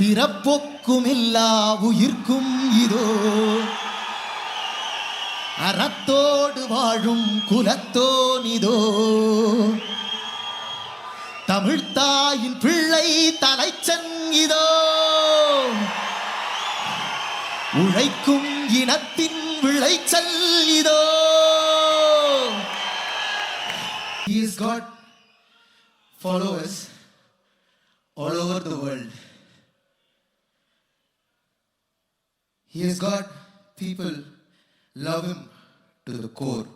பிறப்பொக்கும் இல்லா உயிர்க்கும் இதோ. அறத்தோடு வாழும் குலத்தோனிதோ. தமிழ்த்தாயின் பிள்ளை தலைச்சன் இதோ. உழைக்கும் இனத்தின் விளைச்சல் இதோ. He has got followers all over the world. He has got people love him to the core.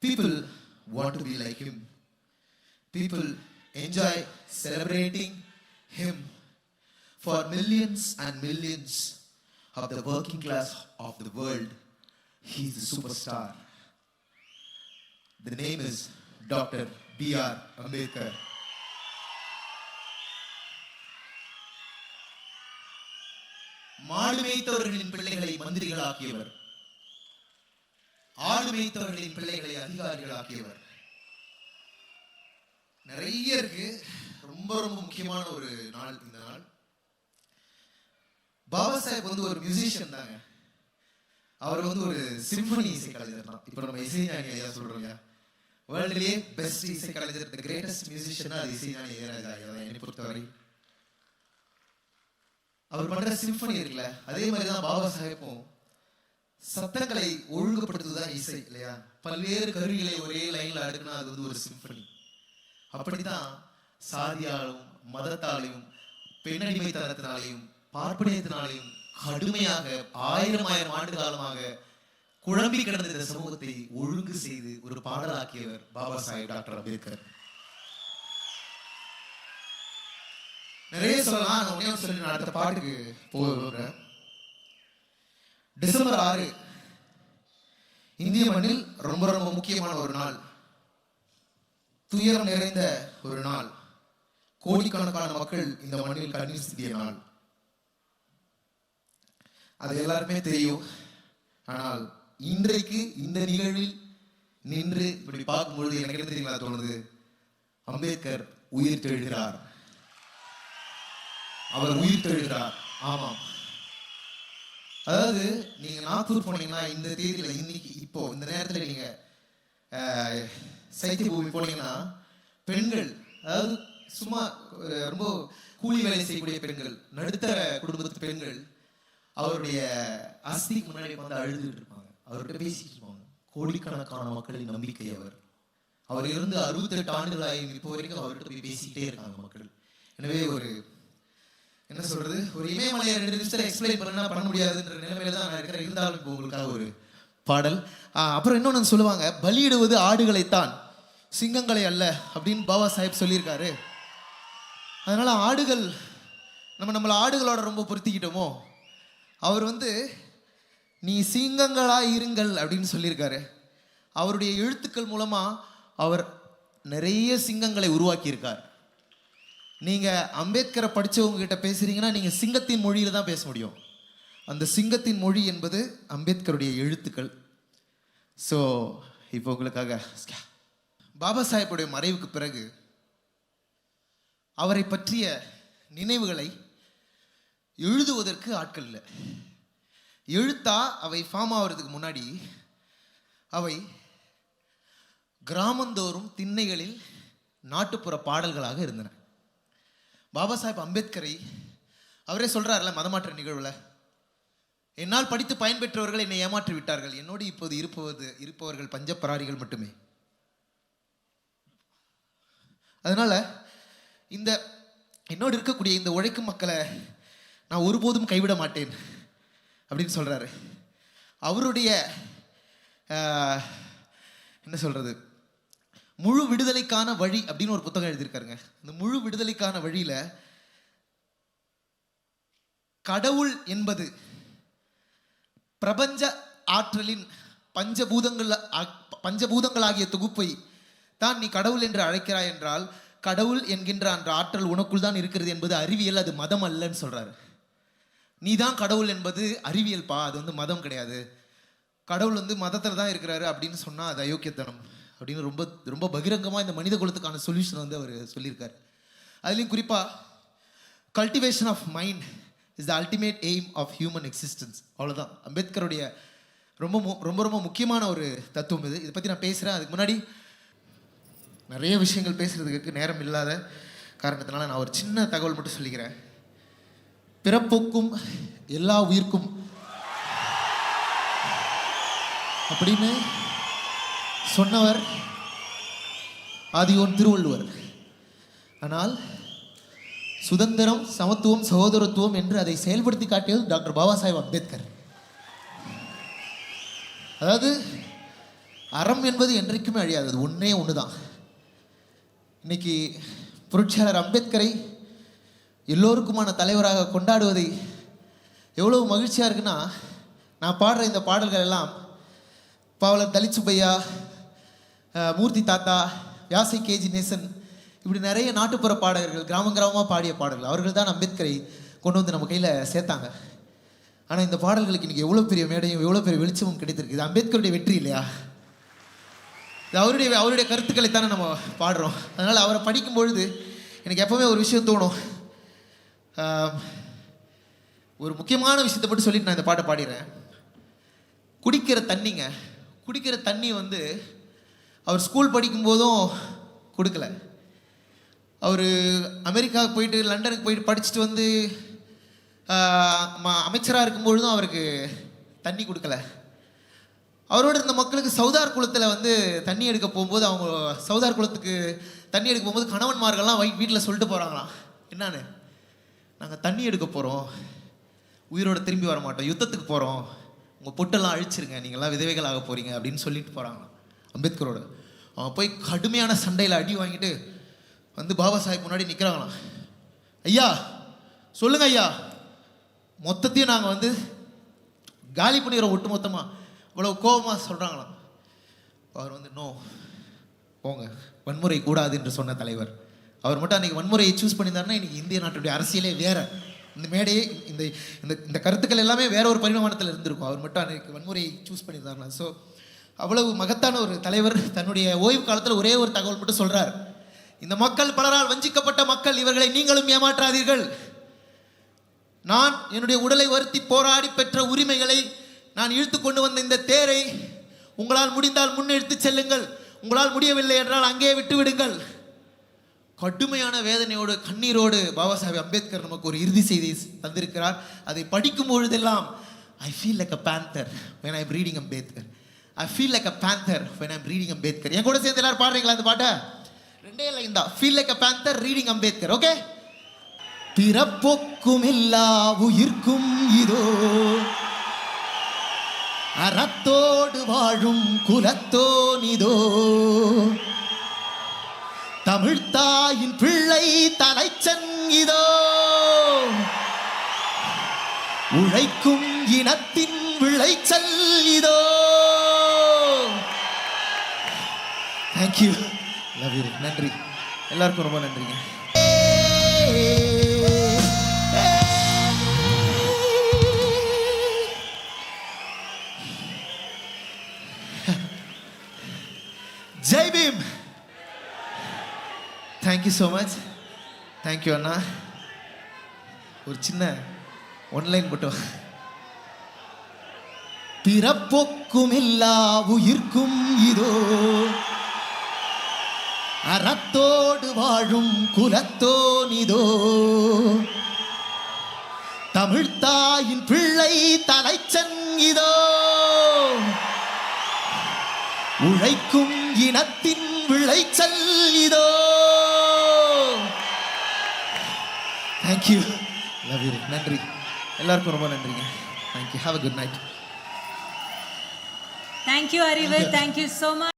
People want to be like him. People enjoy celebrating him for millions and millions of the working class of the world. He's the superstar. The name is Dr. B.R. Ambedkar. மாடு மேய்த்தவர்களின் பிள்ளைகளை மந்திரிகளாக்கியவர். ஆடு மேய்த்தவர்களின் பிள்ளைகளை அதிகாரிகளாக்கியவர். நிறைய இருக்கு. ரொம்ப ரொம்ப முக்கியமான ஒரு நாள் இந்த நாள். பாபா சாஹேப் வந்து ஒரு மியூசிஷியன் தாங்க. அவர் வந்து ஒரு சிம்பனி இசை கலைஞர் தான். இப்போ நம்ம இசைஞானி ஐயா சொல்றோம் இல்லையா? வேர்ல்டுலேயே பெஸ்ட் இசை கலைஞர் கிரேட்டஸ்ட் மியூசிஷியன் அது இசைஞானி இளையராஜா ஐயா என்னை பொறுத்தவரை. அவர் பண்ற சிம்பனி இருக்குல்ல அதே மாதிரி தான் பாபா சாஹேப்பும் சத்தங்களை ஒழுங்குபடுத்துவதுதான் இசை இல்லையா? பல்வேறு கருவிகளை ஒரே லைன்ல அடுக்குனா அது வந்து ஒரு சிம்பனி அப்படித்தான் சாதியாலும் மதத்தாலையும் பெண்ணடிமைத்தனத்தினாலையும் பார்ப்பனியத்தினாலையும் கடுமையாக ஆயிரம் ஆயிரம் ஆண்டு காலமாக குழம்பி கிடந்த இந்த சமூகத்தை ஒழுங்கு செய்து ஒரு பாடலாக்கியவர் பாபா சாஹேப் டாக்டர் அம்பேத்கர். நிறைய சொல்லலாம். நான் ஒண்ணே சொல்லி நான் அடுத்த பாட்டுக்கு போகிறேன் டிசம்பர் ஆறு இந்திய மண்ணில் ரொம்ப ரொம்ப முக்கியமான ஒரு நாள். துயரம் நிறைந்த ஒரு நாள். கோடிக்கணக்கான மக்கள் இந்த மண்ணில் கண்ணீர் சிந்திய நாள். அது எல்லாருமே தெரியும். ஆனால் இன்றைக்கு இந்த நிகழ்வில் நின்று இப்படி பார்க்கும்பொழுது எனக்கு என்ன தெரியுமா தோணுது? அம்பேத்கர் உயிர் தெழுகிறார். அவர் உயிர் தெழுகிறார் ஆமாம். அதாவது நீங்க நாகூர் போனீங்கன்னா இந்த தேதியில இன்னைக்கு இப்போ இந்த நேரத்துல நீங்க சைத்திய பூமி போனீங்கன்னா பெண்கள் அதாவது சும்மா ரொம்ப கூலி வேலை செய்யக்கூடிய பெண்கள் நடுத்தர குடும்பத்து பெண்கள் அவருடைய அஸ்திக்கு முன்னாடி வந்து அழுதுகிட்டு இருப்பாங்க. அவர்கிட்ட பேசிட்டு இருப்பாங்க. கோடிக்கணக்கான மக்களின் நம்பிக்கை அவர். அவர் இருந்து அறுபத்தெட்டு ஆண்டுகளாகி இப்போ வரைக்கும் அவர்கிட்ட போய் பேசிக்கிட்டே இருக்காங்க மக்கள். எனவே ஒரு என்ன சொல்றது? ஒரு இமயமலையை ரெண்டு நிமிஷத்துல எக்ஸ்பிளைன் பண்ணா பண்ண முடியாதுன்ற நிலைமையில தான் நான் இருக்கிறேன். இருந்தாலும் உங்களுக்காக ஒரு பாடல். அப்புறம் இன்னொன்று சொல்லுவாங்க பலியிடுவது ஆடுகளைத்தான் சிங்கங்களை அல்ல அப்படின்னு பாபா சாஹேப் சொல்லியிருக்காரு. அதனால ஆடுகள் நம்ம நம்மளை ஆடுகளோட ரொம்ப பொருத்திக்கிட்டோமோ? அவர் வந்து நீ சிங்கங்களா இருங்கள் அப்படின்னு சொல்லியிருக்காரு. அவருடைய எழுத்துக்கள் மூலமா அவர் நிறைய சிங்கங்களை உருவாக்கியிருக்கார். நீங்கள் அம்பேத்கரை படித்தவங்க கிட்ட பேசுறீங்கன்னா நீங்கள் சிங்கத்தின் மொழியில் தான் பேச முடியும். அந்த சிங்கத்தின் மொழி என்பது அம்பேத்கருடைய எழுத்துக்கள். ஸோ இப்போ உங்களுக்காக பாபா சாஹேப்புடைய மறைவுக்கு பிறகு அவரை பற்றிய நினைவுகளை எழுதுவதற்கு ஆட்கள் இல்லை. எழுத்தா அவை ஃபார்ம் ஆகிறதுக்கு முன்னாடி அவை கிராமந்தோறும் திண்ணைகளில் நாட்டுப்புற பாடல்களாக இருந்தன. பாபா சாஹேப் அம்பேத்கரை அவரே சொல்கிறார்ல மதமாற்ற நிகழ்வுல என்னால் படித்து பயன்பெற்றவர்கள் என்னை ஏமாற்றி விட்டார்கள். என்னோடு இப்போது இருப்பது இருப்பவர்கள் பஞ்சப்பராரிகள் மட்டுமே. அதனால் இந்த என்னோடு இருக்கக்கூடிய இந்த உழைக்கும் மக்களை நான் ஒருபோதும் கைவிட மாட்டேன் அப்படின்னு சொல்கிறாரு அவருடைய என்ன சொல்கிறது முழு விடுதலைக்கான வழி அப்படின்னு ஒரு புத்தகம் எழுதியிருக்காருங்க. இந்த முழு விடுதலைக்கான வழியில கடவுள் என்பது பிரபஞ்ச ஆற்றலின் பஞ்சபூதங்கள் ஆ- பஞ்சபூதங்களாகிய தொகுப்பை தான் நீ கடவுள் என்று அழைக்கிறாய் என்றால் கடவுள் என்கின்ற அந்த ஆற்றல் உனக்குள் தான் இருக்கிறது என்பது அறிவியல் அது மதம் அல்லன்னு சொல்றாரு. நீ தான் கடவுள் என்பது அறிவியல்பா? அது வந்து மதம் கிடையாது. கடவுள் வந்து மதத்தில் தான் இருக்கிறாரு அப்படின்னு சொன்னால் அது அயோக்கியத்தனம். அப்படின்னு ரொம்ப ரொம்ப பகிரங்கமாக இந்த மனித குலத்துக்கான சொல்யூஷன் வந்து அவர் சொல்லியிருக்காரு. அதுலேயும் குறிப்பாக cultivation of mind is the ultimate aim of human existence அவ்வளோதான் அம்பேத்கருடைய ரொம்ப ரொம்ப ரொம்ப முக்கியமான ஒரு தத்துவம் இது. இதை பற்றி நான் பேசுகிறேன் அதுக்கு முன்னாடி நிறைய விஷயங்கள் பேசுகிறதுக்கு நேரம் இல்லாத காரணத்தினால நான் ஒரு சின்ன தகவல் மட்டும் சொல்லிக்கிறேன். பிறப்போக்கும் எல்லா உயிர்க்கும் அப்படின்னு சொன்னவர் ஆதியோன் திருவள்ளுவர். ஆனால் சுதந்திரம் சமத்துவம் சகோதரத்துவம் என்று அதை செயல்படுத்தி காட்டியது டாக்டர் பாபா சாஹேப் அம்பேத்கர். அதாவது அறம் என்பது என்றைக்குமே அழியாதது. ஒன்றே ஒன்று தான் இன்னைக்கு புரட்சியாளர் அம்பேத்கரை எல்லோருக்குமான தலைவராக கொண்டாடுவதை எவ்வளவு மகிழ்ச்சியாக இருக்குன்னா நான் பாடுற இந்த பாடல்கள் எல்லாம் பாவலர் தலிச்சுப்பையா மூர்த்தி தாத்தா வியாசை கேஜி நேசன் இப்படி நிறைய நாட்டுப்புற பாடகர்கள் கிராமம் கிராமமாக பாடிய பாடல்கள் அவர்கள் தான் அம்பேத்கரை கொண்டு வந்து நம்ம கையில் சேர்த்தாங்க. ஆனால் இந்த பாடல்களுக்கு இன்றைக்கி எவ்வளோ பெரிய மேடையும் எவ்வளோ பெரிய வெளிச்சமும் கிடைத்திருக்கு. இது அம்பேத்கருடைய வெற்றி இல்லையா? இது அவருடைய அவருடைய கருத்துக்களை தானே நம்ம பாடுறோம். அதனால் அவரை படிக்கும் பொழுது எனக்கு எப்போவுமே ஒரு விஷயம் தோணும். ஒரு முக்கியமான விஷயத்தை மட்டும் சொல்லிட்டு நான் இந்த பாட்டை பாடிடுறேன். குடிக்கிற தண்ணிங்க குடிக்கிற தண்ணி வந்து அவர் ஸ்கூல் படிக்கும்போதும் கொடுக்கல. அவர் அமெரிக்காவுக்கு போயிட்டு லண்டனுக்கு போயிட்டு படிச்சுட்டு வந்து அமைச்சராக இருக்கும்பொழுதும் அவருக்கு தண்ணி கொடுக்கல. அவரோட இருந்த மக்களுக்கு சவுதார் குளத்தில் வந்து தண்ணி எடுக்க போகும்போது அவங்க சவுதார் குளத்துக்கு தண்ணி எடுக்க போகும்போது கணவன்மார்கள்லாம் வீட்டில் சொல்லிட்டு போகிறாங்களாம் என்னன்னு? நாங்கள் தண்ணி எடுக்க போகிறோம் உயிரோடு திரும்பி வர மாட்டோம் யுத்தத்துக்கு போகிறோம் உங்கள் பொட்டெல்லாம் அழிச்சிருங்க. நீங்கள்லாம் விதவைகள் ஆக போகிறீங்க அப்படின்னு சொல்லிட்டு போகிறாங்களாம் அம்பேத்கரோட. அவன் போய் கடுமையான சண்டையில் அடி வாங்கிட்டு வந்து பாபா சாஹிப் முன்னாடி நிற்கிறாங்களாம் ஐயா சொல்லுங்க ஐயா. மொத்தத்தையும் நாங்கள் வந்து காலி பண்ணிடுறோம் ஒட்டு மொத்தமாக இவ்வளோ கோபமாக சொல்கிறாங்களாம் அவர் வந்து நோ போங்க. வன்முறை கூடாது என்று சொன்ன தலைவர். அவர் மட்டும் அன்றைக்கி வன்முறையை சூஸ் பண்ணியிருந்தாருன்னா இன்னைக்கு இந்திய நாட்டுடைய அரசியலே வேற. இந்த மேடையே இந்த இந்த இந்த கருத்துக்கள் எல்லாமே வேற ஒரு பரிமாணத்தில் இருந்திருக்கும். அவர் மட்டும் அன்றைக்கி வன்முறையை சூஸ் பண்ணியிருந்தாருனா ஸோ அவ்வளவு மகத்தான ஒரு தலைவர். தன்னுடைய ஓய்வு காலத்தில் ஒரே ஒரு தகவல் மட்டும் சொல்றார். இந்த மக்கள் பலரால் வஞ்சிக்கப்பட்ட மக்கள் இவர்களை நீங்களும் ஏமாற்றாதீர்கள். நான் என்னுடைய உடலை வருத்தி போராடி பெற்ற உரிமைகளை நான் இழுத்து கொண்டு வந்த இந்த தேரை உங்களால் முடிந்தால் முன்னெடுத்து செல்லுங்கள். உங்களால் முடியவில்லை என்றால் அங்கே விட்டு விடுங்கள் கடுமையான வேதனையோடு கண்ணீரோடு பாபா சாஹேப் அம்பேத்கர் நமக்கு ஒரு இறுதி செய்தி தந்திருக்கிறார். அதை படிக்கும் பொழுதெல்லாம் I feel like a panther when I reading Ambedkar I feel like a panther when I'm reading Ambedkar என் கூட சேர்ந்து எல்லாரும் பாடுறீங்களா அந்த பாட்டை? ரெண்டே லைன் தான் feel like a panther reading Ambedkar okay பிறப்போக்கும் எல்லா உயிர்க்கும் இதோ. அறத்தோடு வாழும் குலத்தோனிதோ தமிழ்த்தாயின் பிள்ளை தலைச்சன் இதோ. உழைக்கும் இனத்தின் விளைச்சல் இதோ. தேங்க்யூ லவ் யூ நன்றி. எல்லாருக்கும் ரொம்ப நன்றிங்க. Jai Bhim thank you so much thank you அண்ணா ஒரு சின்ன ஒன்லைன் மட்டும். பிறப்போக்கும் எல்லா உயிர்க்கும் இதோ. அறத்தோடு வாழும் குலத்தோனிதோ. தமிழ்த்தாயின் பிள்ளை தலைச்சன் இதோ. உழைக்கும் இனத்தின் விளைச்சல் இதோ. தேங்க்யூ லவ் யூ நன்றி. எல்லாருக்கும் ரொம்ப நன்றிங்க. Thank you have a good night Thank you, Arival. Thank you so much.